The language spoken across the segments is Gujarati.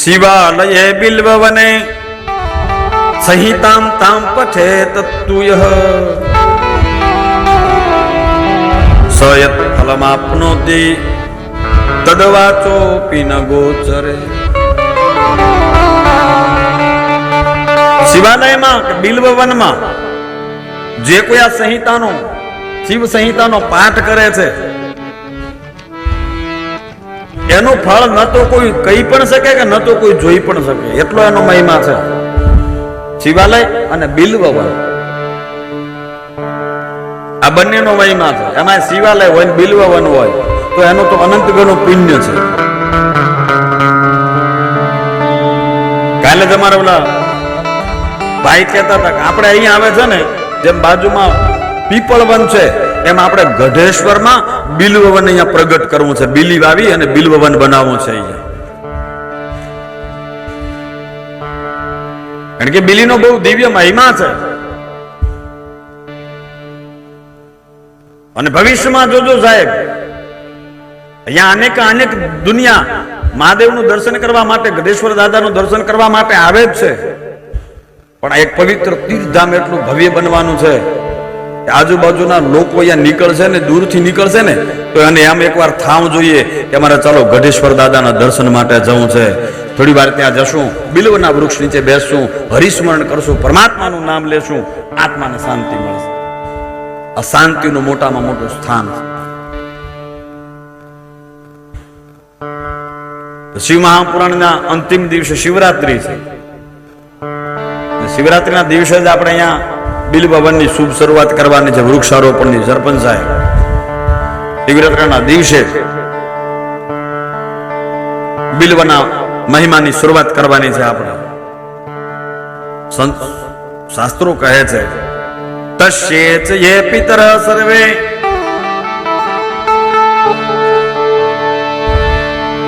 શિવાલયે બિલ્વવને, સંહિતામ તામ પઠે તત્તુય. સયત ફલમાપ્નોતિ, તદવાચોપી ન ગોચરે. શિવાલયમાં બિલ્વવનમાં, જે કોઈ આ સંહિતાનો, શિવ સંહિતાનો પાઠ કરે છે એનું ફળ ન તો કોઈ કહી પણ શકે કે ન તો કોઈ જોઈ પણ શકે? એટલો એનો મહિમા છે. શિવાલય અને બિલ્વવન. આ બંનેનો મહિમા છે. એમાં શિવાલય હોય બિલ્વવન હોય, તો એનું તો અનંત ગણું પુણ્ય છે. કાલે તમારે ઓલા ભાઈ કહેતા હતા કે આપણે અહીંયા આવે છે ને, જેમ બાજુમાં પીપળ વન છે એમ આપણે ગઢેશ્વરમાં બિલવવન અહીંયા પ્રગટ કરવું છે. બિલી વાવી અને બિલવવન બનાવવું છે અહીંયા. કારણ કે બિલીનો બહુ દિવ્ય મહિમા છે. અને ભવિષ્યમાં જોજો સાહેબ, અહીંયા અનેક અનેક દુનિયા મહાદેવનું દર્શન કરવા માટે, ગઢેશ્વર દાદાનું દર્શન કરવા માટે આવે જ છે. પણ આ એક પવિત્ર તીર્થધામ એટલું ભવ્ય બનવાનું છે. આજુબાજુના લોકો અહીંયા નીકળશે ને, દૂરથી નીકળશે ને, તો એને એમ એકવાર થાવ જોઈએ કે અમારે ચાલો ગઢેશ્વર દાદાના દર્શન માટે જવું છે. થોડી વાર ત્યાં જશું બિલવના વૃક્ષ નીચે બેસશું, હરિસ્મરણ કરશું, પરમાત્માનું નામ લેશું, આત્માને શાંતિ મળશે. આ શાંતિનું મોટામાં મોટું સ્થાન શિવ મહાપુરાણના અંતિમ દિવસે શિવરાત્રી છે. શિવરાત્રીના દિવસે જ આપણે અહીંયા બિલ શુભ શરૂઆત કરવાની છે. વૃક્ષારોપણની સરપંચ સાહેબ. શિવરાત્રીના દિવસે બિલવના મહિમાની શરૂઆત કરવાની છે આપણે. સંત શાસ્ત્રો કહે છે તશ્યેચ યે પિતર સર્વે.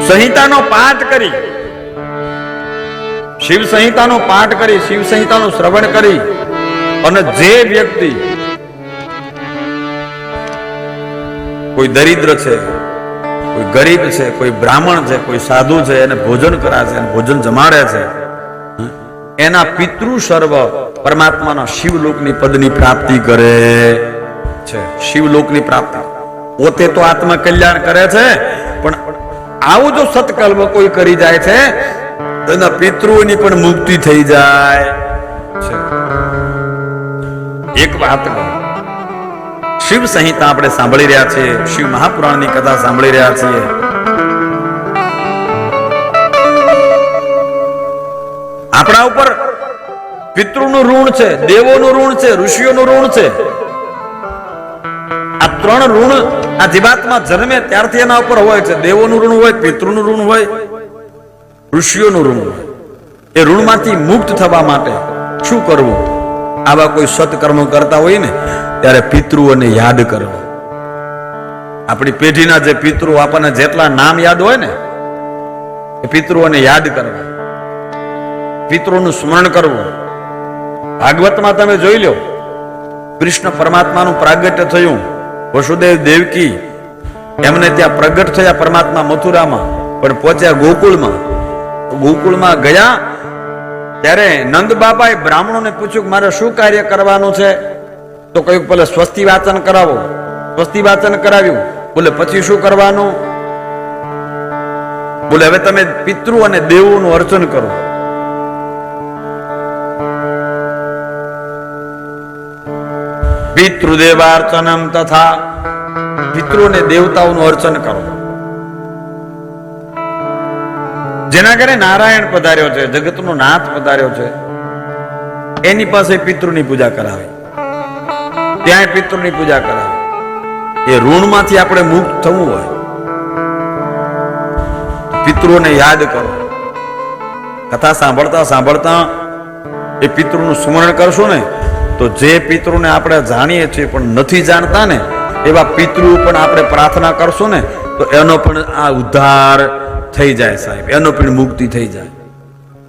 સંહિતાનો પાઠ કરી શિવ સંહિતાનો પાઠ કરી શિવ સંહિતાનું શ્રવણ કરી અને જે વ્યક્તિ કોઈ દરિદ્ર છે, કોઈ ગરીબ છે, કોઈ બ્રાહ્મણ છે, કોઈ સાધુ છે, એને ભોજન કરાવે છે ભોજન જમાડે છે એના પિતૃ સર્વ પરમાત્માના શિવલોકની પદની પ્રાપ્તિ કરે છે. શિવલોકની પ્રાપ્તિ. પોતે તો આત્મા કલ્યાણ કરે છે, પણ આવું જો સત્કલ્પ કોઈ કરી જાય છે, એના પિતૃઓની પણ મુક્તિ થઈ જાય. એક વાત શિવ સંહિતા આપણે સાંભળી રહ્યા છીએ, શિવ મહાપુરાણની કથા સાંભળી રહ્યા છીએ. આપણા ઉપર પિતૃનું ઋણ છે, દેવોનું ઋણ છે, ઋષિઓનું ઋણ છે. આ ત્રણ ઋણ આ જીવાતમાં જન્મે ત્યારથી એના ઉપર હોય છે. દેવોનું ઋણ હોય, પિતૃનું ઋણ હોય, ઋષિઓનું ઋણ હોય. એ ઋણમાંથી મુક્ત થવા માટે શું કરવું? આવા કોઈ સત્કર્મ કરતા હોય ને, ત્યારે પિતૃઓને યાદ કરવા. આપણી પેઢીના જે પિતૃ આપણને જેટલા નામ યાદ હોય ને, એ પિતૃઓને યાદ કરવા. પિતૃનું સ્મરણ કરવું. ભાગવતમાં તમે જોઈ લો, કૃષ્ણ પરમાત્માનું પ્રાગટ્ય થયું. વસુદેવ દેવકી એમને ત્યાં પ્રગટ થયા પરમાત્મા મથુરામાં, પણ પહોંચ્યા ગોકુળમાં. ગોકુળમાં ગયા ત્યારે નંદ બાબાએ બ્રાહ્મણોને પૂછ્યું કે મારે શું કાર્ય કરવાનું છે? તો કહ્યું પેલા સ્વસ્તિ વાચન કરાવો. સ્વસ્તિ વાચન કરાવ્યું. બોલે, પછી શું કરવાનું? બોલે, હવે તમે પિતૃ અને દેવોનું અર્ચન કરો. પિતૃદેવાર્ચનમ તથા પિતૃ અને દેવતાઓનું અર્ચન કરો. જેના ઘરે નારાયણ પધાર્યો છે, જગતનો નાથ પધાર્યો છે, એની પાસે પિતૃની પૂજા કરાવે. ત્યાં પિતૃની પૂજા કરાવે. એ ઋણમાંથી આપણે મુક્ત થવું હોય. પિતૃને યાદ કરો. કથા સાંભળતા સાંભળતા એ પિતૃનું સ્મરણ કરશો ને, તો જે પિતૃને આપણે જાણીએ છીએ પણ નથી જાણતા ને, એવા પિતૃ પણ આપણે પ્રાર્થના કરશું ને, તો એનો પણ આ ઉદ્ધાર થઈ જાય સાહેબ. એનો પણ મુક્તિ થઈ જાય.